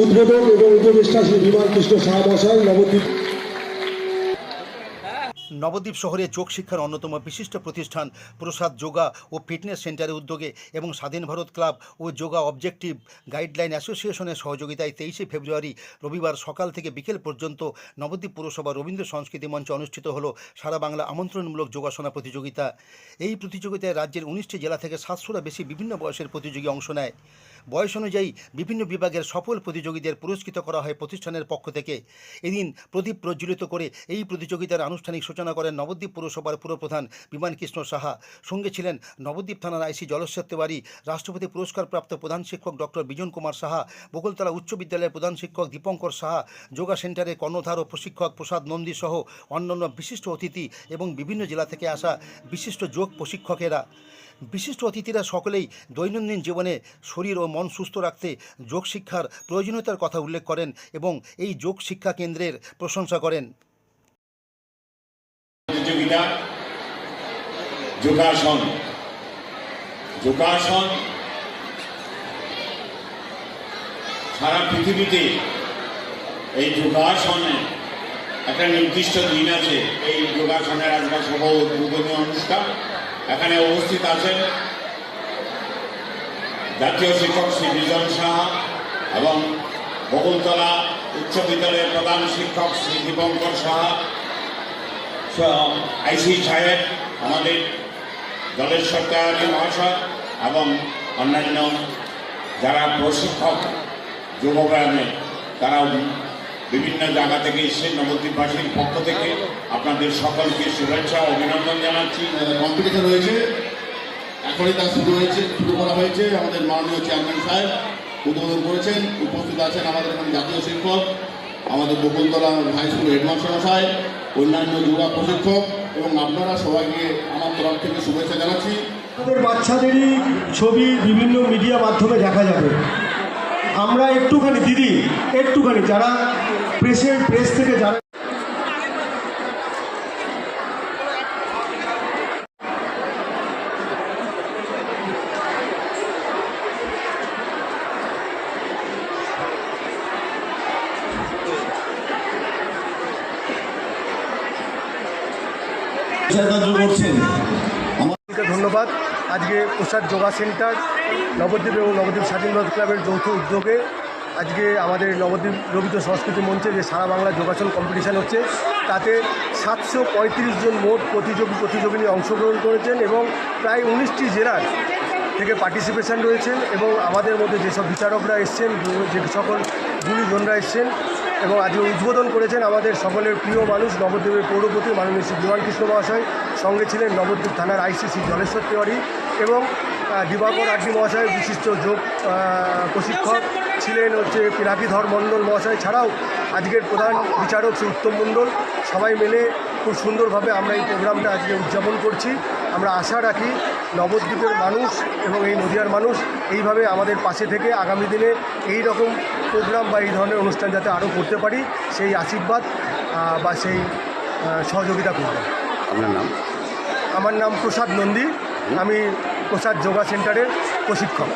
উদ্বোধক এবং উপদেষ্টা শ্রী বিমান কৃষ্ণ শাহ মহাশয় নবদ্বীপ নবদ্বীপ শহরে যোগ শিক্ষার অন্যতম বিশিষ্ট প্রতিষ্ঠান প্রসাদ যোগা ও ফিটনেস সেন্টারের উদ্যোগে এবং স্বাধীন ভারত ক্লাব ও যোগা অবজেক্টিভ গাইডলাইন অ্যাসোসিয়েশনের সহযোগিতায় তেইশে ফেব্রুয়ারি রবিবার সকাল থেকে বিকেল পর্যন্ত নবদ্বীপ পুরসভা রবীন্দ্র সংস্কৃতি মঞ্চে অনুষ্ঠিত হল সারা বাংলা আমন্ত্রণমূলক যোগাসনা প্রতিযোগিতা। এই প্রতিযোগিতায় রাজ্যের উনিশটি জেলা থেকে সাতশোরা বেশি বিভিন্ন বয়সের প্রতিযোগী অংশ নেয়। বয়স অনুযায়ী বিভিন্ন বিভাগের সফল প্রতিযোগীদের পুরস্কৃত করা হয় প্রতিষ্ঠানের পক্ষ থেকে। এদিন প্রদীপ প্রজ্বলিত করে এই প্রতিযোগিতার আনুষ্ঠানিক সূচনা করেন নবদ্বীপ পুরসভার পুরপ্রধান বিমান কৃষ্ণ সাহা। সঙ্গে ছিলেন নবদ্বীপ থানার আইসি জলস্বর তেওয়ারি, রাষ্ট্রপতি পুরস্কারপ্রাপ্ত প্রধান শিক্ষক ডক্টর বিজন কুমার সাহা, বকুলতলা উচ্চ বিদ্যালয়ের প্রধান শিক্ষক দীপঙ্কর সাহা, যোগা সেন্টারের কর্ণধার ও প্রশিক্ষক প্রসাদ নন্দী সহ অন্যান্য বিশিষ্ট অতিথি এবং বিভিন্ন জেলা থেকে আসা বিশিষ্ট যোগ প্রশিক্ষকেরা। বিশিষ্ট অতিথিরা সকলেই দৈনন্দিন জীবনে শরীর ও মন সুস্থ রাখতে যোগ শিক্ষার প্রয়োজনীয়তার কথা উল্লেখ করেন এবং এই যোগ শিক্ষা কেন্দ্রের প্রশংসা করেন। যোগাসন যোগাসন সারা পৃথিবীতে এই যোগাসনে একটা নির্দিষ্ট দিন আছে। এই যোগাসনের আজকে সভা উদ্বোধনী অনুষ্ঠান। এখানে উপস্থিত আছেন জাতীয় শিক্ষক শ্রী বিজন সাহা এবং বকুলতলা উচ্চ বিদ্যালয়ের প্রধান শিক্ষক শ্রী দীপঙ্কর সাহা আইসি সাহেব, আমাদের দলের সরকারি মহাশয় এবং অন্যান্য যারা প্রশিক্ষক যোগব্যায়ামে তারাও বিভিন্ন জায়গা থেকে এসে নবদ্বীপবাসীর পক্ষ থেকে আপনাদের সকলকে শুভেচ্ছা অভিনন্দন জানাচ্ছি। কম্পিটিশন হয়েছে। এখনই তা শুরু হয়েছে, শুরু করা হয়েছে। আমাদের মাননীয় চেয়ারম্যান সাহেব উদ্বোধন করেছেন। উপস্থিত আছেন আমাদের এখানে জাতীয় শিক্ষক, আমাদের বকুলতলা হাই স্কুল হেডমাস্টার মশাই, অন্যান্য যুবা প্রশিক্ষক এবং আপনারা সবাইকে আমার তরফ থেকে শুভেচ্ছা জানাচ্ছি। আমাদের বাচ্চাদেরই ছবি বিভিন্ন মিডিয়া মাধ্যমে দেখা যাবে। আমরা একটুখানি দিদি একটুখানি যারা প্রেসের প্রেস থেকে যারা করছেন। ধন্যবাদ। আজকে প্রসাদ যোগা সেন্টার, নবদ্বীপ এবং নবদ্বীপ স্বাধীন ভারত ক্লাবের যৌথ উদ্যোগে আজকে আমাদের নবদ্বীপ রবীন্দ্র সংস্কৃতি মঞ্চে যে সারা বাংলা যোগাসন কম্পিটিশান হচ্ছে, তাতে সাতশো পঁয়ত্রিশ জন মোট প্রতিযোগী প্রতিযোগিনী অংশগ্রহণ করেছেন এবং প্রায় উনিশটি জেলার থেকে পার্টিসিপেশন রয়েছেন এবং আমাদের মধ্যে যেসব বিচারকরা এসছেন, যে সকল গুণীজনরা এসছেন এবং আজকে উদ্বোধন করেছেন আমাদের সকলের প্রিয় মানুষ নবদ্বীপের পৌরপতি মাননীয় শ্রী বিমান কৃষ্ণ মহাশয়, সঙ্গে ছিলেন নবদ্বীপ থানার আইসিসি জলেশ্বর তিওয়ারি এবং দিবাকর আড্ডি মহাশয় বিশিষ্ট যোগ প্রশিক্ষক ছিলেন হচ্ছে পিনাকি ধর মণ্ডল মহাশয়, ছাড়াও আজকের প্রধান বিচারক শ্রী উত্তম মণ্ডল। সবাই মিলে খুব সুন্দরভাবে আমরা এই প্রোগ্রামটা আজকে উদযাপন করছি। আমরা আশা রাখি নবদ্বীপের মানুষ এবং এই নদিয়ার মানুষ এইভাবে আমাদের পাশে থেকে আগামী দিনে এই রকম প্রোগ্রাম বা এই ধরনের অনুষ্ঠান যাতে আরও করতে পারি সেই আশীর্বাদ বা সেই সহযোগিতা করব। আপনার নাম? আমার নাম প্রসাদ নন্দী। আমি প্রসাদ যোগা সেন্টারের প্রশিক্ষক।